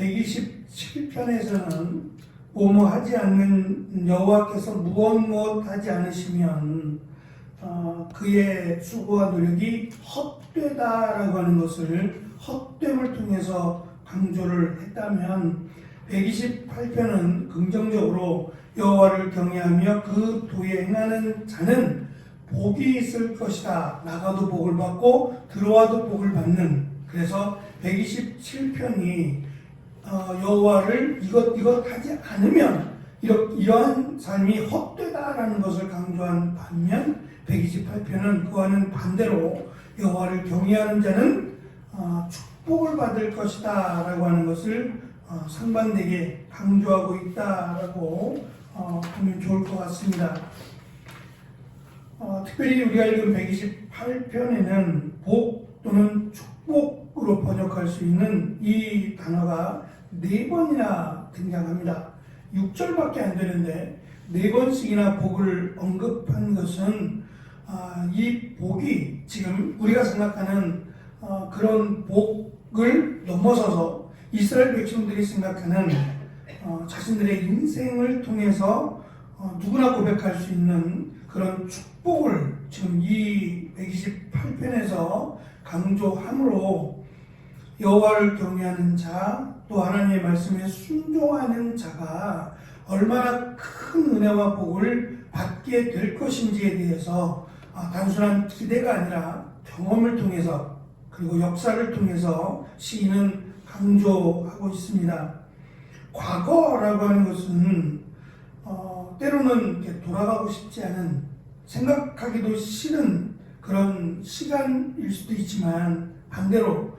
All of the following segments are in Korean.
127편에서는 뭐뭐 하지 않는 여호와께서 무엇 무엇 하지 않으시면 어, 그의 수고와 노력이 헛되다라고 하는 것을 헛됨을 통해서 강조를 했다면 128편은 긍정적으로 여호와를 경외하며 그 도에 행하는 자는 복이 있을 것이다. 나가도 복을 받고 들어와도 복을 받는. 그래서 127편이 어, 여호와를 이것 이것 하지 않으면 이러, 이러한 삶이 헛되다라는 것을 강조한 반면 128편은 그와는 반대로 여호와를 경외하는 자는 어, 축복을 받을 것이다 라고 하는 것을 어, 상반되게 강조하고 있다라고 어, 보면 좋을 것 같습니다. 어, 특별히 우리가 읽은 128편에는 복 또는 축복 으로 번역할 수 있는 이 단어가 네 번이나 등장합니다. 6절밖에 안 되는데 네 번씩이나 복을 언급한 것은 아, 이 복이 지금 우리가 생각하는 어, 그런 복을 넘어서서 이스라엘 백성들이 생각하는 어, 자신들의 인생을 통해서 어, 누구나 고백할 수 있는 그런 축복을 지금 이 128편에서 강조함으로 여호와를 경외하는 자, 또 하나님의 말씀에 순종하는 자가 얼마나 큰 은혜와 복을 받게 될 것인지에 대해서 아, 단순한 기대가 아니라 경험을 통해서 그리고 역사를 통해서 시인은 강조하고 있습니다. 과거라고 하는 것은 어, 때로는 돌아가고 싶지 않은 생각하기도 싫은 그런 시간일 수도 있지만 반대로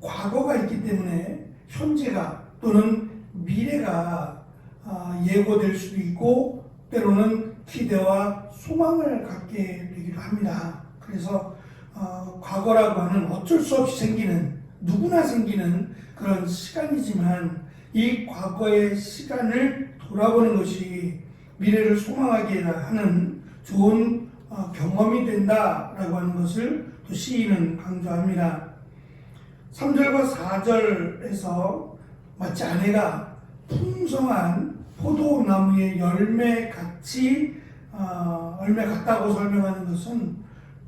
과거가 있기 때문에 현재가 또는 미래가 아, 예고될 수도 있고 때로는 기대와 소망을 갖게 되기도 합니다. 그래서 어, 과거라고 하는 어쩔 수 없이 생기는 누구나 생기는 그런 시간이지만 이 과거의 시간을 돌아보는 것이 미래를 소망하게 하는 좋은 어, 경험이 된다라고 하는 것을 또 시인은 강조합니다. 3절과 4절에서 마치 아내가 풍성한 포도나무의 열매 같이 어, 열매 같다고 설명하는 것은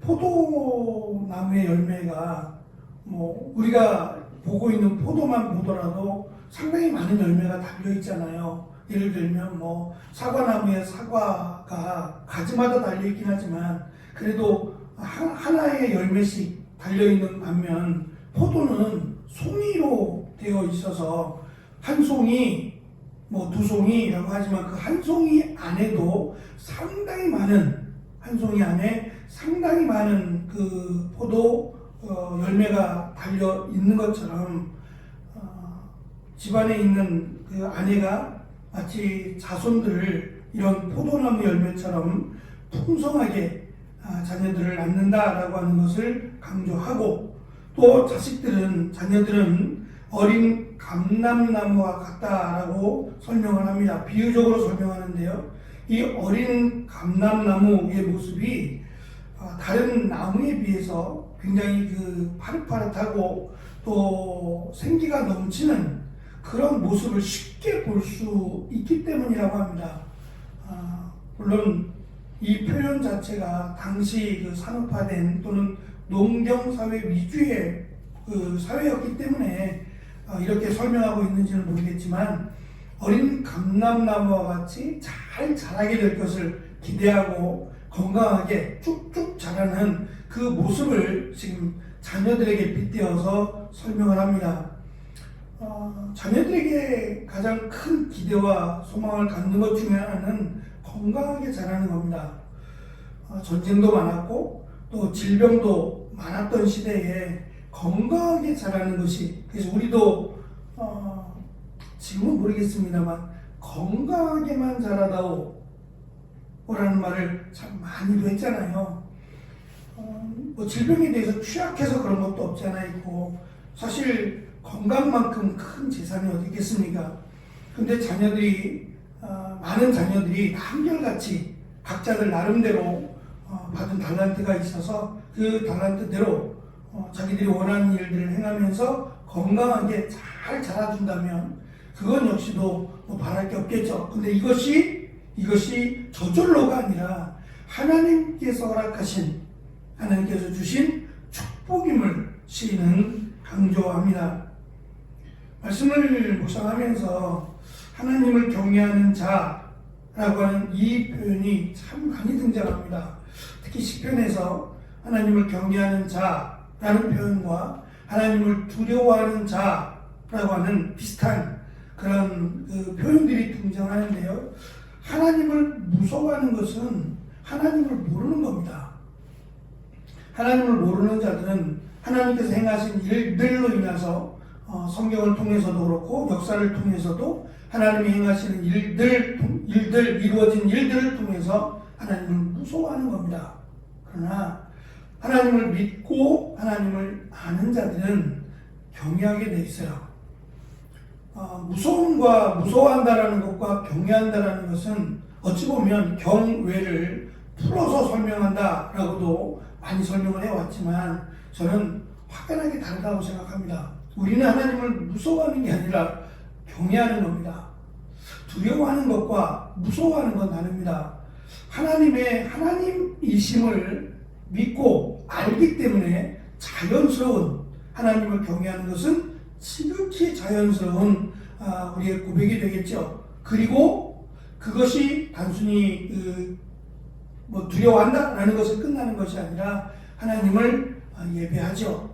포도나무의 열매가 뭐 우리가 보고 있는 포도만 보더라도 상당히 많은 열매가 달려 있잖아요. 예를 들면 뭐 사과나무에 사과가 가지마다 달려 있긴 하지만 그래도 하- 하나의 열매씩 달려 있는 반면 포도는 송이로 되어 있어서 한 송이 뭐 두 송이라고 하지만 그 한 송이 안에도 상당히 많은 한 송이 안에 상당히 많은 그 포도 어, 열매가 달려 있는 것처럼 어, 집안에 있는 그 아내가 마치 자손들을 이런 포도나무 열매처럼 풍성하게 아, 자녀들을 낳는다라고 하는 것을 강조하고 또 자식들은 자녀들은 어린 감람나무와 같다라고 설명을 합니다. 비유적으로 설명하는데요. 이 어린 감람나무의 모습이 아, 다른 나무에 비해서 굉장히 그 파릇파릇하고 또 생기가 넘치는 그런 모습을 쉽게 볼 수 있기 때문이라고 합니다. 아, 물론 이 표현 자체가 당시 그 산업화된 또는 농경 사회 위주의 그 사회였기 때문에 아, 이렇게 설명하고 있는지는 모르겠지만 어린 감람나무와 같이 잘 자라게 될 것을 기대하고 건강하게 쭉쭉 자라는 그 모습을 지금 자녀들에게 빗대어서 설명을 합니다. 어, 자녀들에게 가장 큰 기대와 소망을 갖는 것 중에 하나는 건강하게 자라는 겁니다. 어, 전쟁도 많았고 또 질병도 많았던 시대에 건강하게 자라는 것이 그래서 우리도 어, 지금은 모르겠습니다만 건강하게만 자라다오 라는 말을 참 많이도 했잖아요. 어, 뭐 질병에 대해서 취약해서 그런 것도 없지 않아 있고 사실 건강만큼 큰 재산이 어디 있겠습니까? 근데 자녀들이 어, 많은 자녀들이 한결같이 각자들 나름대로 어, 받은 달란트가 있어서 그 달란트대로 어, 자기들이 원하는 일들을 행하면서 건강하게 잘 자라준다면 그건 역시도 뭐 바랄 게 없겠죠. 근데 이것이 이것이 저절로가 아니라 하나님께서 허락하신 하나님께서 주신 축복임을 시인은 강조합니다. 말씀을 묵상하면서 하나님을 경외하는 자라고 하는 이 표현이 참 많이 등장합니다. 특히 시편에서 하나님을 경외하는 자라는 표현과 하나님을 두려워하는 자라고 하는 비슷한 그런 그 표현들이 등장하는데요. 하나님을 무서워하는 것은 하나님을 모르는 겁니다. 하나님을 모르는 자들은 하나님께서 행하신 일들로 인해서 어, 성경을 통해서도 그렇고 역사를 통해서도 하나님이 행하시는 일들, 일들 이루어진 일들을 통해서 하나님을 무서워하는 겁니다. 그러나 하나님을 믿고 하나님을 아는 자들은 경외하게 돼 있어요. 어, 무서움과 무서워한다라는 것과 경외한다라는 것은 어찌 보면 경외를 풀어서 설명한다라고도 많이 설명을 해왔지만 저는 확연하게 다르다고 생각합니다. 우리는 하나님을 무서워하는 게 아니라 경외하는 겁니다. 두려워하는 것과 무서워하는 건 다릅니다. 하나님의 하나님이심을 믿고 알기 때문에 자연스러운 하나님을 경외하는 것은 지극히 자연스러운 아, 우리의 고백이 되겠죠. 그리고 그것이 단순히 그, 뭐 두려워한다라는 것에 끝나는 것이 아니라 하나님을 아, 예배하죠.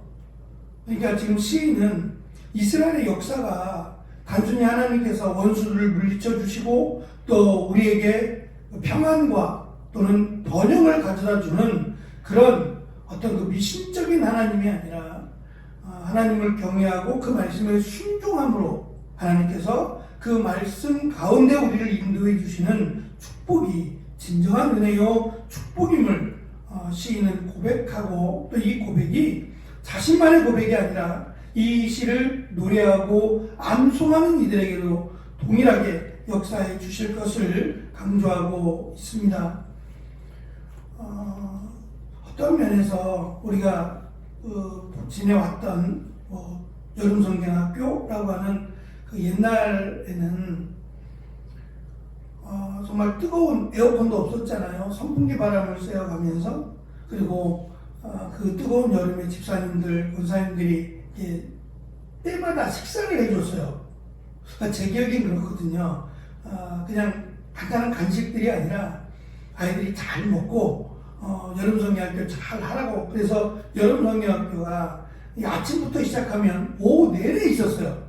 그러니까 지금 시인은 이스라엘의 역사가 단순히 하나님께서 원수를 물리쳐 주시고 또 우리에게 평안과 또는 번영을 가져다 주는 그런 어떤 그 미신적인 하나님이 아니라 어, 하나님을 경외하고 그 말씀에 순종함으로 하나님께서 그 말씀 가운데 우리를 인도해 주시는 축복이 진정한 은혜요 축복임을 어, 시인은 고백하고 또 이 고백이 자신만의 고백이 아니라 이 시를 노래하고 암송하는 이들에게도 동일하게 역사해 주실 것을 강조하고 있습니다. 어, 떤 면에서 우리가 어, 지내왔던 뭐 여름성경학교라고 하는 그 옛날에는 어, 정말 뜨거운 에어컨도 없었잖아요. 선풍기 바람을 쐬어가면서 그리고 어, 그 뜨거운 여름에 집사님들, 권사님들이 때마다 식사를 해줬어요. 그러니까 제 기억이 그렇거든요. 어, 그냥 간단한 간식들이 아니라 아이들이 잘 먹고 어, 여름성경학교 잘 하라고 그래서 여름성경학교가 아침부터 시작하면 오후 내내 있었어요.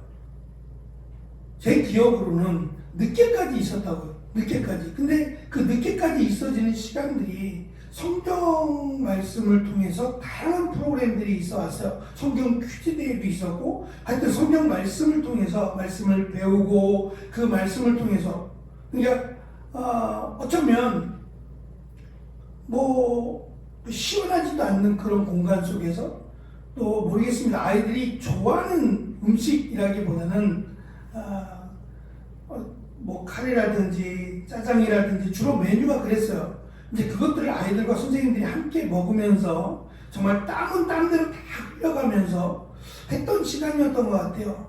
제 기억으로는 늦게까지 있었다고요. 늦게까지. 근데 그 늦게까지 있어지는 시간들이 성경 말씀을 통해서 다양한 프로그램들이 있어 왔어요. 성경 퀴즈 대회도 있었고, 하여튼 성경 말씀을 통해서 말씀을 배우고, 그 말씀을 통해서. 그러니까, 어, 어쩌면, 뭐, 시원하지도 않는 그런 공간 속에서 또 모르겠습니다. 아이들이 좋아하는 음식이라기보다는, 아, 어, 뭐, 카레라든지 짜장이라든지 주로 메뉴가 그랬어요. 이제 그것들을 아이들과 선생님들이 함께 먹으면서 정말 땀은 땀대로 다 흘려가면서 했던 시간이었던 것 같아요.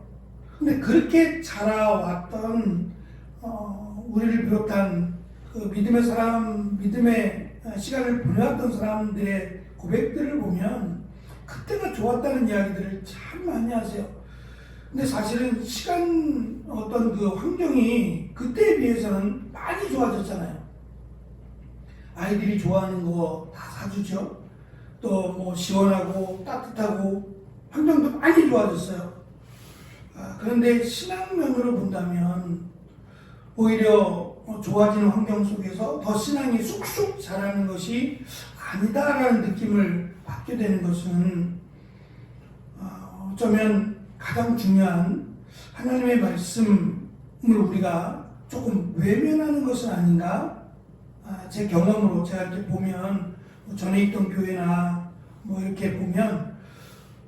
근데 그렇게 자라왔던 어, 우리를 비롯한 그 믿음의 사람, 믿음의 시간을 보내왔던 사람들의 고백들을 보면 그때가 좋았다는 이야기들을 참 많이 하세요. 근데 사실은 시간 어떤 그 환경이 그때에 비해서는 많이 좋아졌잖아요. 아이들이 좋아하는 거 다 사주죠. 또 뭐 시원하고 따뜻하고 환경도 많이 좋아졌어요. 아, 그런데 신앙면으로 본다면 오히려 좋아지는 환경 속에서 더 신앙이 쑥쑥 자라는 것이 아니다라는 느낌을 받게 되는 것은 어, 어쩌면 가장 중요한 하나님의 말씀을 우리가 조금 외면하는 것은 아닌가 아, 제 경험으로 제가 이렇게 보면 뭐 전에 있던 교회나 뭐 이렇게 보면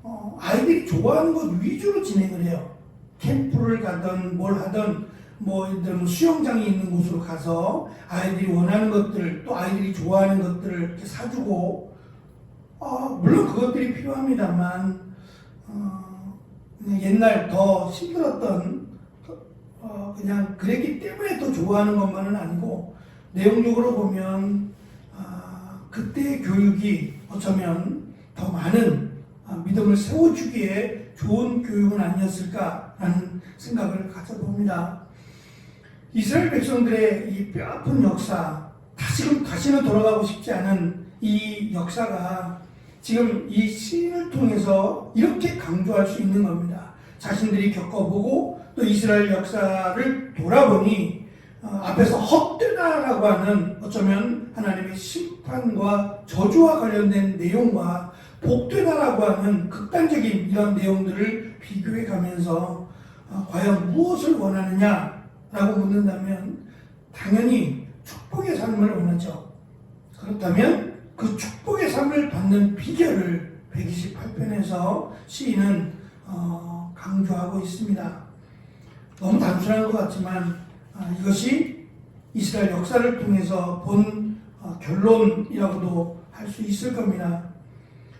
어, 아이들이 좋아하는 것 위주로 진행을 해요. 캠프를 가든 뭘 하든 뭐 예를 들면 수영장이 있는 곳으로 가서 아이들이 원하는 것들 또 아이들이 좋아하는 것들을 사주고 어, 물론 그것들이 필요합니다만 어, 옛날 더 힘들었던 어, 그냥 그랬기 때문에 또 좋아하는 것만은 아니고 내용적으로 보면 아, 그때의 교육이 어쩌면 더 많은 아, 믿음을 세워주기에 좋은 교육은 아니었을까라는 생각을 가져봅니다. 이스라엘 백성들의 이 뼈아픈 역사, 다시금 다시는 돌아가고 싶지 않은 이 역사가 지금 이 시인을 통해서 이렇게 강조할 수 있는 겁니다. 자신들이 겪어보고 또 이스라엘 역사를 돌아보니 어, 앞에서 헛되다라고 하는 어쩌면 하나님의 심판과 저주와 관련된 내용과 복되다라고 하는 극단적인 이런 내용들을 비교해 가면서 어, 과연 무엇을 원하느냐 라고 묻는다면 당연히 축복의 삶을 원하죠. 그렇다면 그 축복의 삶을 받는 비결을 128편에서 시인은 어, 강조하고 있습니다. 너무 단순한 것 같지만 아, 이것이 이스라엘 역사를 통해서 본 어, 결론이라고도 할 수 있을 겁니다.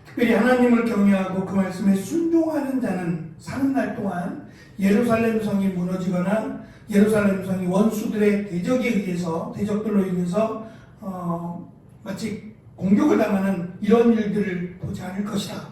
특별히 하나님을 경외하고 그 말씀에 순종하는 자는 사는 날 동안 예루살렘 성이 무너지거나 예루살렘 성이 원수들의 대적에 의해서 대적들로 인해서 어, 마치 공격을 당하는 이런 일들을 보지 않을 것이다.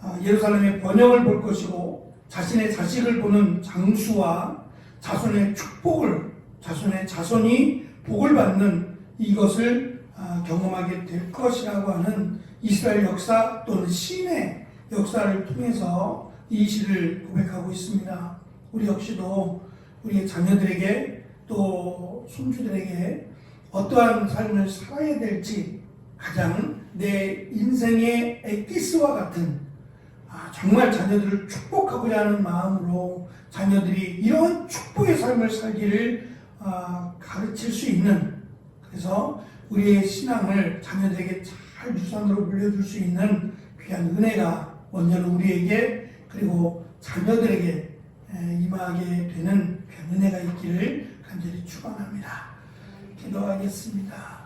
아, 예루살렘의 번영을 볼 것이고 자신의 자식을 보는 장수와 자손의 축복을 자손의 자손이 복을 받는 이것을 아, 경험하게 될 것이라고 하는 이스라엘 역사 또는 신의 역사를 통해서 이 시를 고백하고 있습니다. 우리 역시도 우리의 자녀들에게 또 손주들에게 어떠한 삶을 살아야 될지 가장 내 인생의 엑기스와 같은 아, 정말 자녀들을 축복하고자 하는 마음으로 자녀들이 이런 축복의 삶을 살기를 아, 가르칠 수 있는 그래서 우리의 신앙을 자녀들에게 잘 유산으로 물려줄 수 있는 귀한 은혜가 먼저는 우리에게 그리고 자녀들에게 에, 임하게 되는 귀한 은혜가 있기를 간절히 축원합니다. 기도하겠습니다.